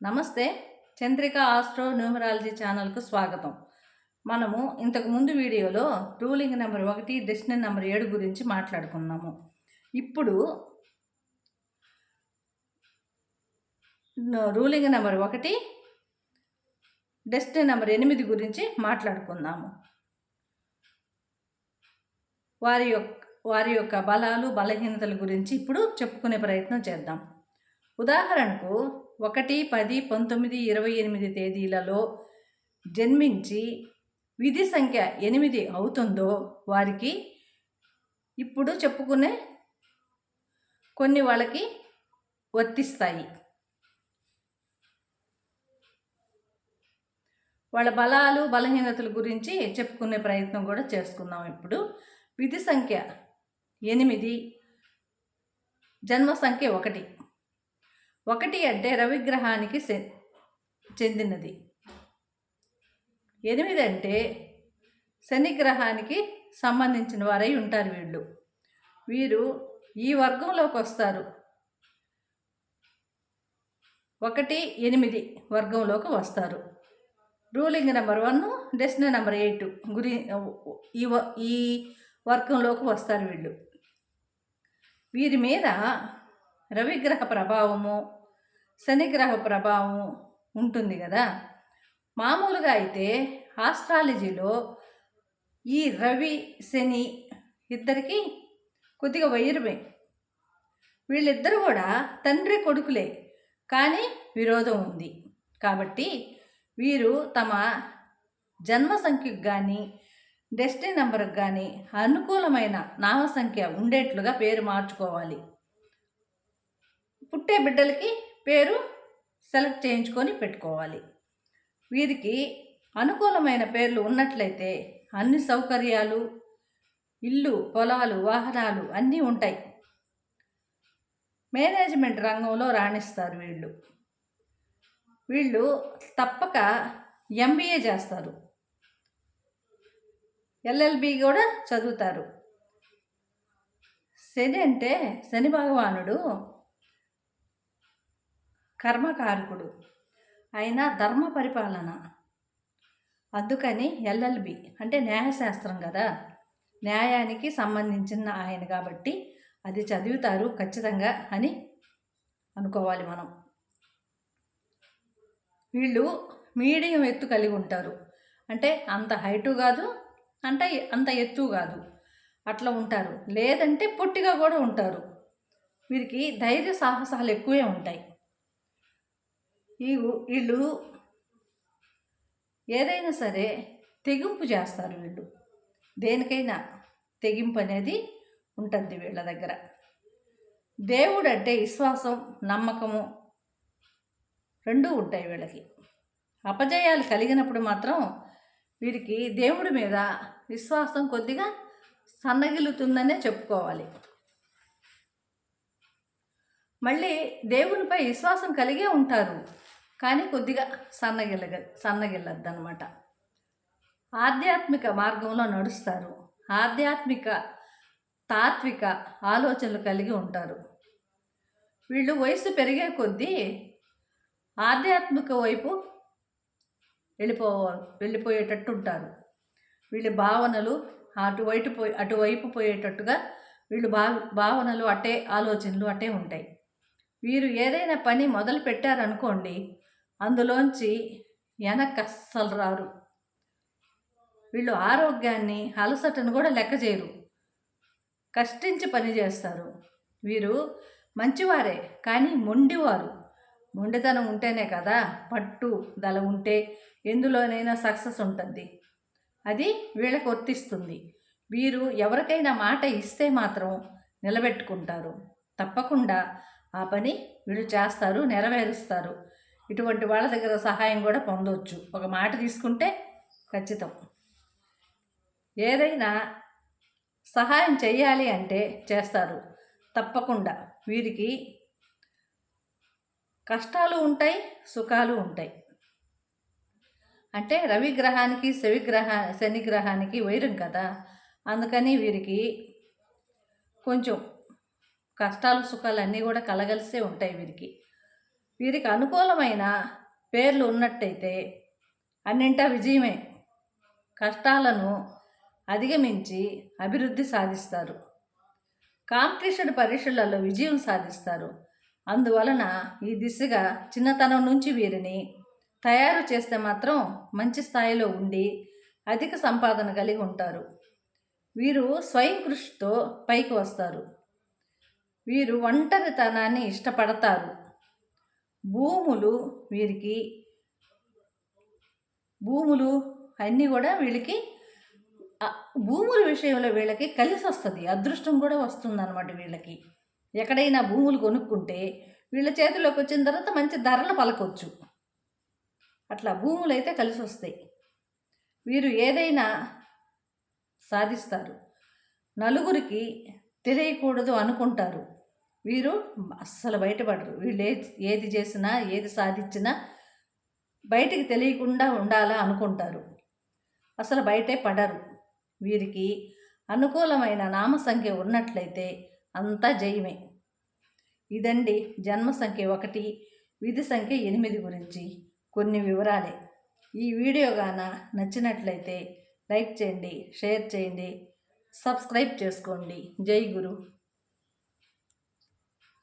నమస్తే Chandrika astro numerology ఛానల్కు స్వాగతం. మనము ఇంతకు ముందు వీడియోలో రూలింగ్ నెంబర్ ఒకటి డెస్టినీ నెంబర్ ఏడు గురించి మాట్లాడుకున్నాము. ఇప్పుడు రూలింగ్ నెంబర్ ఒకటి డెస్టినీ నెంబర్ ఎనిమిది గురించి మాట్లాడుకుందాము. వారి యొక్క వారి యొక్క బలాలు బలహీనతల గురించి ఇప్పుడు చెప్పుకునే ప్రయత్నం చేద్దాం. ఉదాహరణకు ఒకటి పది పంతొమ్మిది ఇరవై ఎనిమిది తేదీలలో జన్మించి విధి సంఖ్య ఎనిమిది అవుతుందో వారికి ఇప్పుడు చెప్పుకునే కొన్ని వాళ్ళకి వర్తిస్తాయి. వాళ్ళ బలాలు బలహీనతల గురించి చెప్పుకునే ప్రయత్నం కూడా చేసుకుందాం ఇప్పుడు. విధి సంఖ్య ఎనిమిది జన్మ సంఖ్య ఒకటి. ఒకటి అంటే రవిగ్రహానికి చె- చెందినది. ఎనిమిది అంటే శనిగ్రహానికి సంబంధించిన వారై ఉంటారు వీళ్ళు. వీరు ఈ వర్గంలోకి వస్తారు. ఒకటి ఎనిమిది వర్గంలోకి వస్తారు. Ruling number one destiny number eight గురి ఈ వ- ఈ వర్గంలోకి వస్తారు వీళ్ళు. వీరి మీద రవిగ్రహ ప్రభావము శనిగ్రహ ప్రభావం ఉంటుంది కదా. మామూలుగా అయితే ఆస్ట్రాలజీలో ఈ రవి శని ఇద్దరికి కొద్దిగా వైరమే. వీళ్ళిద్దరు కూడా తండ్రి కొడుకులే కానీ విరోధం ఉంది. కాబట్టి వీరు తమ జన్మ సంఖ్యకు కానీ డెస్టినీ నెంబర్కి కానీ అనుకూలమైన నామ సంఖ్య ఉండేట్లుగా పేరు మార్చుకోవాలి. పుట్టే బిడ్డలకి పేరు సెలెక్ట్ చేయించుకొని పెట్టుకోవాలి. వీరికి అనుకూలమైన పేర్లు ఉన్నట్లయితే అన్ని సౌకర్యాలు ఇల్లు పొలాలు వాహనాలు అన్నీ ఉంటాయి. మేనేజ్మెంట్ రంగంలో రాణిస్తారు వీళ్ళు. వీళ్ళు తప్పక ఎంబీఏ చేస్తారు. ఎల్ఎల్బి కూడా చదువుతారు. శని అంటే శని భగవానుడు కర్మకారకుడు. ఆయన ధర్మ పరిపాలన. అందుకని ఎల్ఎల్బి అంటే న్యాయశాస్త్రం కదా. న్యాయానికి సంబంధించిన ఆయన కాబట్టి అది చదువుతారు ఖచ్చితంగా అని అనుకోవాలి మనం. వీళ్ళు మీడియం ఎత్తు కలిగి ఉంటారు. అంటే అంత హైటు కాదు అంటే అంత ఎత్తు కాదు. అట్లా ఉంటారు. లేదంటే పొట్టిగా కూడా ఉంటారు. వీరికి ధైర్య సాహసాలు ఎక్కువే ఉంటాయి. ఈ వీళ్ళు ఏదైనా సరే తెగింపు చేస్తారు వీళ్ళు. దేనికైనా తెగింపు అనేది ఉంటుంది వీళ్ళ దగ్గర. దేవుడు అంటే విశ్వాసం నమ్మకము రెండూ ఉంటాయి వీళ్ళకి. అపజయాలు కలిగినప్పుడు మాత్రం వీరికి దేవుడి మీద విశ్వాసం కొద్దిగా సన్నగిలుతుందనే చెప్పుకోవాలి. మళ్ళీ దేవునిపై విశ్వాసం కలిగే ఉంటారు. కానీ కొద్దిగా సన్నగిల్ల సన్నగిల్లద్దు అనమాట ఆధ్యాత్మిక మార్గంలో నడుస్తారు. ఆధ్యాత్మిక తాత్విక ఆలోచనలు కలిగి ఉంటారు. వీళ్ళు వయసు పెరిగే కొద్దీ ఆధ్యాత్మిక వైపు వెళ్ళిపో వెళ్ళిపోయేటట్టు ఉంటారు వీళ్ళ భావనలు అటువైపు పోయి అటువైపు పోయేటట్టుగా వీళ్ళు భా భావనలు అట్టే ఆలోచనలు అట్టే ఉంటాయి. వీరు ఏదైనా పని మొదలు పెట్టారనుకోండి అందులోంచి వెనక్కి అస్సలు రారు. వీళ్ళు ఆరోగ్యాన్ని అలసటను కూడా లెక్క చేయరు. కష్టించి పని చేస్తారు. వీరు మంచివారే కానీ మొండివారు. మొండితనం ఉంటేనే కదా పట్టు దల ఉంటే ఎందులోనైనా సక్సెస్ ఉంటుంది. అది వీళ్ళకి వర్తిస్తుంది. వీరు ఎవరికైనా మాట ఇస్తే మాత్రం నిలబెట్టుకుంటారు. తప్పకుండా ఆ పని వీళ్ళు చేస్తారు నెరవేరుస్తారు. ఇటువంటి వాళ్ళ దగ్గర సహాయం కూడా పొందవచ్చు ఒక మాట తీసుకుంటే ఖచ్చితం. ఏదైనా సహాయం చేయాలి అంటే చేస్తారు. తప్పకుండా. వీరికి కష్టాలు ఉంటాయి సుఖాలు ఉంటాయి. అంటే రవి గ్రహానికి శని గ్రహ శని గ్రహానికి వైరం కదా. అందుకని వీరికి కొంచెం కష్టాలు సుఖాలు అన్నీ కూడా కలగలిసే ఉంటాయి వీరికి. వీరికి అనుకూలమైన పేర్లు ఉన్నట్టయితే అన్నింటా విజయమే. కష్టాలను అధిగమించి అభివృద్ధి సాధిస్తారు. కాంపిటీషన్ పరీక్షలలో విజయం సాధిస్తారు. అందువలన ఈ దిశగా చిన్నతనం నుంచి వీరిని తయారు చేస్తే మాత్రం మంచి స్థాయిలో ఉండి అధిక సంపాదన కలిగి ఉంటారు. వీరు స్వయం కృషితో పైకి వస్తారు. వీరు ఒంటరితనాన్ని ఇష్టపడతారు. భూములు వీరికి భూములు అన్నీ కూడా వీళ్ళకి భూముల విషయంలో వీళ్ళకి కలిసి వస్తుంది. అదృష్టం కూడా వస్తుంది అనమాట వీళ్ళకి. ఎక్కడైనా భూములు కొనుక్కుంటే వీళ్ళ చేతిలోకి వచ్చిన తర్వాత మంచి ధరలు పలకొచ్చు. అట్లా భూములు అయితే కలిసి వస్తాయి. వీరు ఏదైనా సాధిస్తారు. నలుగురికి తెలియకూడదు అనుకుంటారు. వీరు అస్సలు బయటపడరు. వీళ్ళు ఏది చేసినా ఏది సాధించినా బయటికి తెలియకుండా ఉండాలా అనుకుంటారు. అసలు బయటే పడరు. వీరికి అనుకూలమైన నామ సంఖ్య ఉన్నట్లయితే అంతా జయమే. ఇదండి జన్మ సంఖ్య ఒకటి విధి సంఖ్య ఎనిమిది గురించి కొన్ని వివరాలే. ఈ వీడియో గాన నచ్చినట్లయితే లైక్ చేయండి షేర్ చేయండి సబ్స్క్రైబ్ చేసుకోండి. జై గురు.